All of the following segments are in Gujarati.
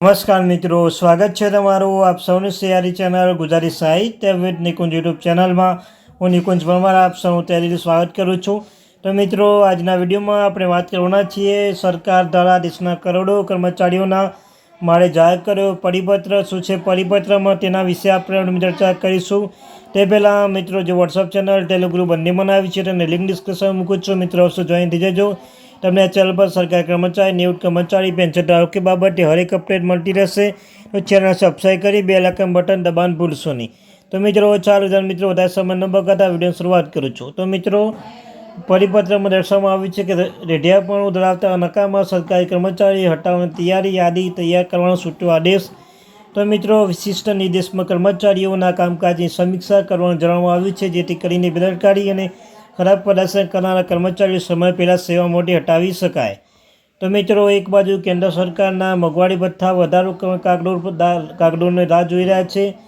નમસ્કાર મિત્રો, સ્વાગત છે તમારું આપ સૌની સિયારી ચેનલ ગુજરાતી સાહિત્ય વિથ નિકુંજ યુટ્યુબ ચેનલમાં. હું નિકુંજ પરમાર, આપ સૌનું તહેરીથી સ્વાગત કરું છું. તો મિત્રો, આજના વિડીયોમાં આપણે વાત કરવાના છીએ સરકાર દ્વારા દેશના કરોડો કર્મચારીઓના મારે જાહેર કર્યો પરિપત્ર. શું છે પરિપત્રમાં તેના વિશે આપણે ચર્ચા કરીશું. તે પહેલાં મિત્રો, જે વોટ્સઅપ ચેનલ ટેલિગ્રુપ બંને બનાવી છે, તેને લિંક ડિસ્ક્રિપ્શન મૂકું છું. મિત્રો જોઈન થઈ જજો. તમને આ ચેનલ પર સરકારી કર્મચારી, નિવૃત્ત કર્મચારી, પેન્શન ધારકો બાબતે હરેક અપડેટ મળતી રહેશે, તો ચેનલ સબસ્ક્રાઈબ કરી બે લાખન બટન દબાણ ભૂલશો નહીં. તો મિત્રો, ચાલો જણ મિત્રો, વધારે સમય ન બગાતા વીડિયો શરૂઆત કરું છું. તો મિત્રો, પરિપત્રમાં દર્શાવવામાં આવ્યું છે કે રેઢિયાપણું ધરાવતા નકામા સરકારી કર્મચારી હટાવવાની તૈયારી, યાદી તૈયાર કરવાનો સૂચવો આદેશ. તો મિત્રો, વિશિષ્ટ નિર્દેશમાં કર્મચારીઓના કામકાજની સમીક્ષા કરવાનું જણાવવામાં આવ્યું છે, જેથી કરીને બેદરકારી અને ખરાબ પ્રદર્શન કરનારા કર્મચારીઓ સમય પહેલાં સેવા મોટી હટાવી શકાય. તો મિત્રો, એક બાજુ કેન્દ્ર સરકારના મોંઘવારી ભથ્થા વધારો કાગડોળ કાગડોળને રાહ જોઈ રહ્યા છે.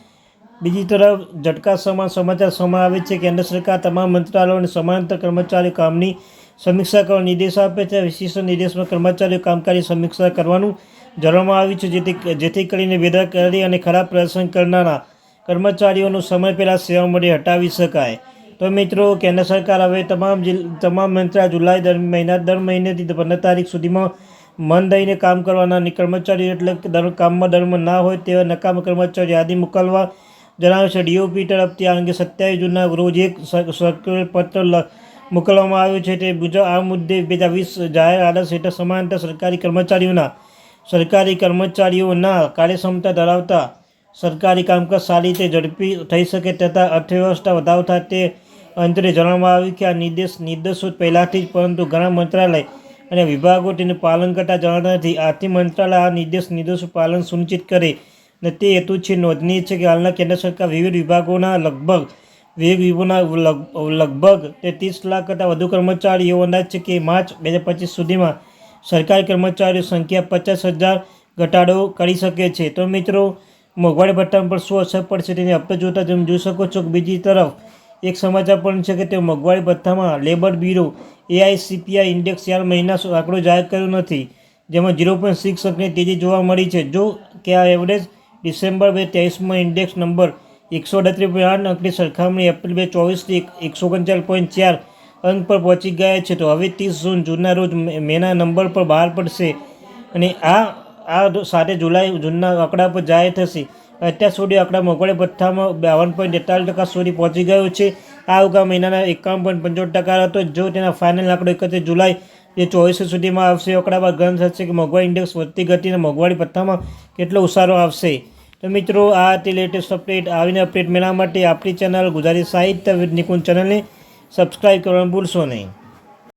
બીજી તરફ, ઝટકા સમાન સમાચાર સામે આવે છે. કેન્દ્ર સરકાર તમામ મંત્રાલયો અને સમાંતર કર્મચારીઓ કામની સમીક્ષા કરવા નિર્દેશ આપે છે. વિશિષ્ટ નિર્દેશમાં કર્મચારીઓ કામકાજની સમીક્ષા કરવાનું જણાવવામાં આવ્યું છે. જેથી જેથી કરીને બેદરકારી અને ખરાબ પ્રદર્શન કરનારા કર્મચારીઓનો સમય પહેલાં સેવા મળી હટાવી શકાય. તો મિત્રો, કેન્દ્ર સરકાર હવે તમામ તમામ મંત્રાલય જુલાઈ દર મહિના, દર મહિનેથી પંદર તારીખ સુધીમાં મન દઈને કામ કરવાના કર્મચારીઓ એટલે દર કામમાં દરમાં ના હોય તેવા નકામા કર્મચારીઓ યાદી મોકલવા જણાવ્યું છે. ડીઓપી તરફથી આ અંગે સત્યાવીસ જૂનના રોજ એક સર્ક્યુલર પત્ર મોકલવામાં આવ્યું છે. તે મુજબ આ મુદ્દે બે હજાર વીસ જાહેર આદેશ હેઠળ સમાંતર સરકારી કર્મચારીઓના સરકારી કર્મચારીઓના કાર્યક્ષમતા ધરાવતા સરકારી કામકાજ સારી રીતે ઝડપી થઈ શકે તથા અર્થવ્યવસ્થા વધારો તે અંતરે જણાવવામાં આવ્યું કે આ નિર્દેશ નિર્દેશો પહેલાંથી જ, પરંતુ ઘણા મંત્રાલય અને વિભાગો તેનું પાલન કરતા જણાતા નથી. આથી મંત્રાલય આ નિર્દેશ નિર્દેશો પાલન સુનિશ્ચિત કરે અને તે હેતુ છે નોંધનીય છે કે હાલના કેન્દ્ર સરકાર વિવિધ વિભાગોના લગભગ વિવિધ વિભાગોના લગભગ તે ત્રીસ લાખ કરતાં વધુ કર્મચારીઓ અંદાજ છે કે માર્ચ બે હજાર પચીસ સુધીમાં સરકારી કર્મચારીઓ સંખ્યા પચાસ હજાર ઘટાડો કરી શકે છે. તો મિત્રો, મોંઘવારી ભથ્થા પર શું અસર પડશે તેની હપ્તે જોતાં તમે જોઈ શકો છો. કે બીજી તરફ એક સમાચાર પણ છે કે તે મોંઘવારી ભથ્થામાં લેબર બ્યુરો એઆઈસીપીઆઈ ઇન્ડેક્સ ચાર મહિના આંકડો જાહેર કર્યો નથી, જેમાં ઝીરો પોઈન્ટ સિક્સ અંકની તેજી જોવા મળી છે. જો કે આ એવરેજ ડિસેમ્બર બે ત્રેવીસમાં ઇન્ડેક્સ નંબર એકસો અડત્રીસ પોઈન્ટ આઠ અંકની સરખામણી એપ્રિલ બે ચોવીસથી એકસો ઓગણચાલીસ પોઈન્ટ ચાર અંક પર પહોંચી ગયા છે. તો હવે ત્રીસ જૂન, જૂનના રોજ મેના નંબર પર બહાર પડશે અને આ આ સાથે જુલાઈ જૂનના આંકડા પર જાહેર થશે. અત્યાર સુધી આંકડા મોંઘવારી ભથ્થામાં બાવન પોઈન્ટ તેતાલીસ ટકા સુધી પહોંચી ગયો છે. આ અગાઉ મહિનાના એકાવન પોઈન્ટ પંચોતેર ટકા હતો. જો તેના ફાઇનલ આંકડો એકત્રીસ જુલાઈ, જે ચોવીસ સુધીમાં આવશે આંકડા બાદ ગણ થશે કે મોંઘવારી ઇન્ડેક્સ વધતી ઘટીને મોંઘવારી પથ્થામાં કેટલો ઉસારો આવશે. તો મિત્રો, આ હતી લેટેસ્ટ અપડેટ આવીને અપડેટ મેળવવા માટે આપણી ચેનલ ગુજરાતી સાહિત્ય નિકુંજ ચેનલને સબસ્ક્રાઈબ કરવાનું ભૂલશો નહીં.